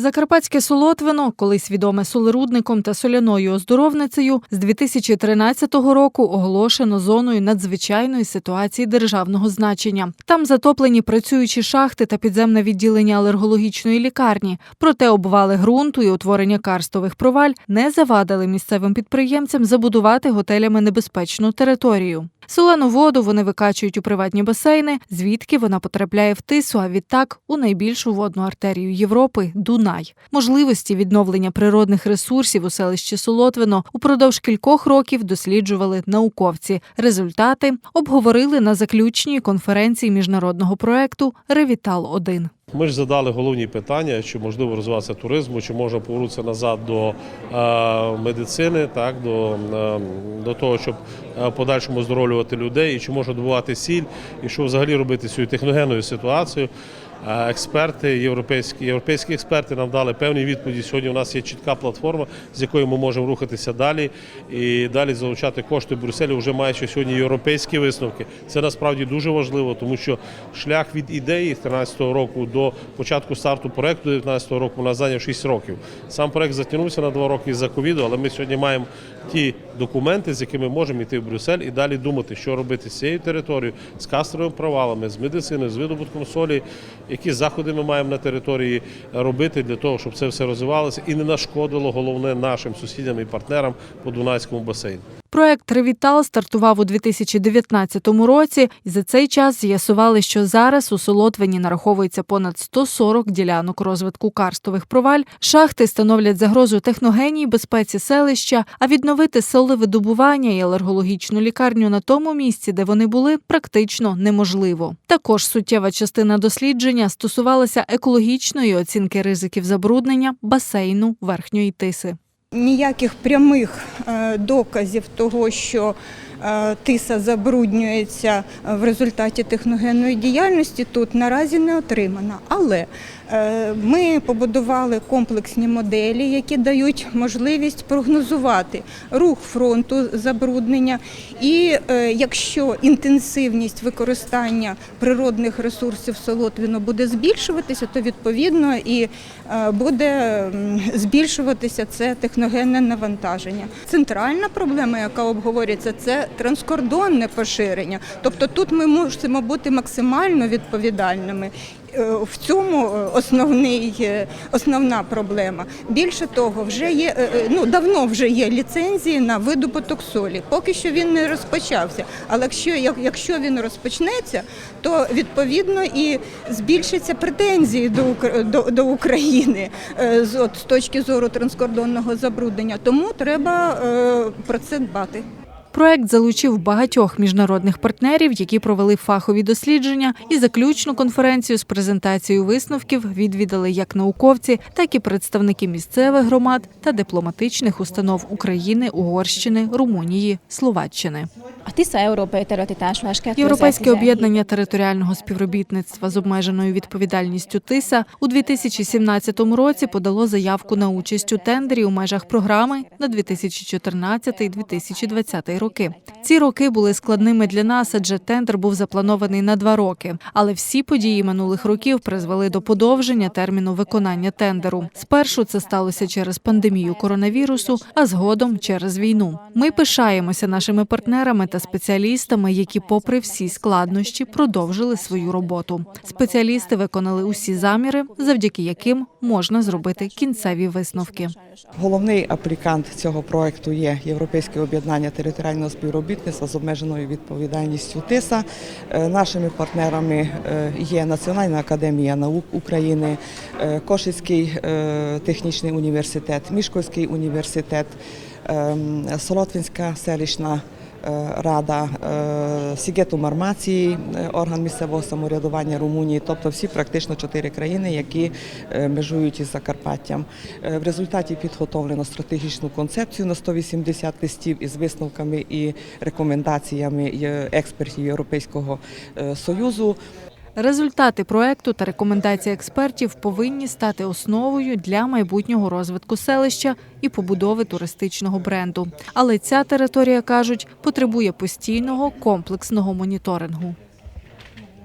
Закарпатське Солотвино, колись відоме солерудником та соляною оздоровницею, з 2013 року оголошено зоною надзвичайної ситуації державного значення. Там затоплені працюючі шахти та підземне відділення алергологічної лікарні. Проте обвали ґрунту і утворення карстових проваль не завадили місцевим підприємцям забудувати готелями небезпечну територію. Солену воду вони викачують у приватні басейни, звідки вона потрапляє в тису, а відтак у найбільшу водну артерію Європи Дунай. Можливості відновлення природних ресурсів у селищі Солотвино упродовж кількох років досліджували науковці. Результати обговорили на заключній конференції міжнародного проекту Ревітал 1 Ми ж задали головні питання, чи можливо розвиватися туризму, чи можна повернутися назад до е, медицини, так до, е, до того, щоб е, подальшому оздоровлювати людей, і чи можна добувати сіль, і що взагалі робити з цією техногенною ситуацією. Експерти, європейські, європейські експерти нам дали певні відповіді. Сьогодні у нас є чітка платформа, з якою ми можемо рухатися далі і далі залучати кошти в Брюсселі, вже маючи сьогодні європейські висновки. Це насправді дуже важливо, тому що шлях від ідеї з 2013 року до початку старту проекту 2019 року у нас зайняв 6 років. Сам проект затягнувся на 2 роки із-за ковіду, але ми сьогодні маємо ті документи, з якими можемо йти в Брюссель і далі думати, що робити з цією територією, з кастровими провалами, з медициною, з видобутком солі, які заходи ми маємо на території робити для того, щоб це все розвивалося і не нашкодило головне нашим сусідям і партнерам по Дунайському басейну. Проект Ревітал стартував у 2019 році, і за цей час з'ясували, що зараз у Солотвині нараховується понад 140 ділянок розвитку карстових проваль. Шахти становлять загрозу техногенній безпеці селища, а відновити солевидобування і алергологічну лікарню на тому місці, де вони були, практично неможливо. Також суттєва частина дослідження стосувалася екологічної оцінки ризиків забруднення басейну верхньої тиси. Ніяких прямих е, доказів того, що тиса забруднюється в результаті техногенної діяльності, тут наразі не отримано. Але е, ми побудували комплексні моделі, які дають можливість прогнозувати рух фронту забруднення. І е, якщо інтенсивність використання природних ресурсів Солотвіно буде збільшуватися, то відповідно і е, буде збільшуватися це техногенне навантаження. Центральна проблема, яка обговорюється, це транскордонне поширення. Тобто тут ми мусимо бути максимально відповідальними. Е, В цьому е, основний, е, основна проблема. Більше того, вже є ну давно вже є ліцензії на видобуток солі. Поки що він не розпочався. Але якщо як- якщо він розпочнеться, то відповідно і збільшаться претензії до до, до України з от з точки зору транскордонного забруднення. Тому треба е, про це дбати. Проект залучив багатьох міжнародних партнерів, які провели фахові дослідження, і заключну конференцію з презентацією висновків відвідали як науковці, так і представники місцевих громад та дипломатичних установ України, Угорщини, Румунії, Словаччини. Європейське об'єднання територіального співробітництва з обмеженою відповідальністю ТИСА у 2017 році подало заявку на участь у тендері у межах програми на 2014-2020 роки. Ці роки були складними для нас, адже тендер був запланований на два роки. Але всі події минулих років призвели до подовження терміну виконання тендеру. Спершу це сталося через пандемію коронавірусу, а згодом через війну. Ми пишаємося нашими партнерами та спеціалістами, які, попри всі складнощі, продовжили свою роботу. Спеціалісти виконали усі заміри, завдяки яким можна зробити кінцеві висновки. Головний аплікант цього проекту є Європейське об'єднання територіального співробітництва з обмеженою відповідальністю ТИСА. Е, Нашими партнерами е, є Національна академія наук України, е, Кошицький технічний університет, Мішковський університет, ем, Солотвинська селищна. Е, Рада е, Сігету Мармації, е, орган місцевого самоврядування Румунії, тобто всі практично чотири країни, які межують із Закарпаттям. В результаті підготовлено стратегічну концепцію на 180 листів із висновками і рекомендаціями експертів Європейського союзу. Результати проекту та рекомендації експертів повинні стати основою для майбутнього розвитку селища і побудови туристичного бренду. Але ця територія кажуть потребує постійного комплексного моніторингу.